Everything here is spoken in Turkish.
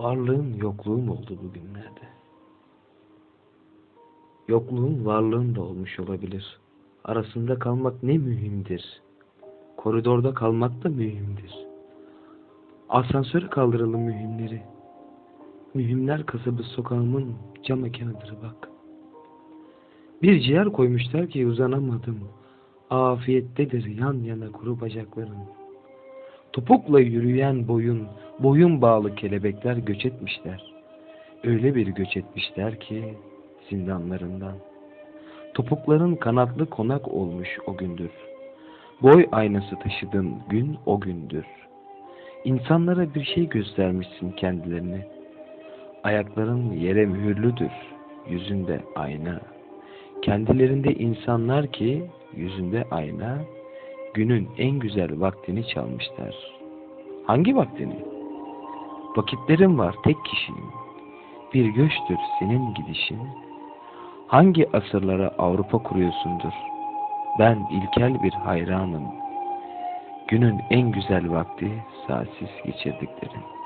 Varlığın yokluğum oldu bugünlerde. Yokluğun varlığın da olmuş olabilir. Arasında kalmak ne mühimdir. Koridorda kalmak da mühimdir. Asansöre kaldıralım mühimleri. Mühimler kasabı sokağımın cam mekanıdır bak. Bir ciğer koymuşlar ki uzanamadım. Afiyettedir yan yana kuru bacakların. Topukla yürüyen boyun, boyun bağlı kelebekler göç etmişler. Öyle bir göç etmişler ki zindanlarından. Topukların kanatlı konak olmuş o gündür. Boy aynası taşıdığın gün o gündür. İnsanlara bir şey göstermişsin kendilerini. Ayakların yere mühürlüdür, yüzünde ayna. Kendilerinde insanlar ki yüzünde ayna, günün en güzel vaktini çalmışlar. Hangi vaktini? Vakitlerim var tek kişiyim. Bir göçtür senin gidişin. Hangi asırlara Avrupa kuruyorsundur? Ben ilkel bir hayranım. Günün en güzel vakti saatsiz geçirdiklerin.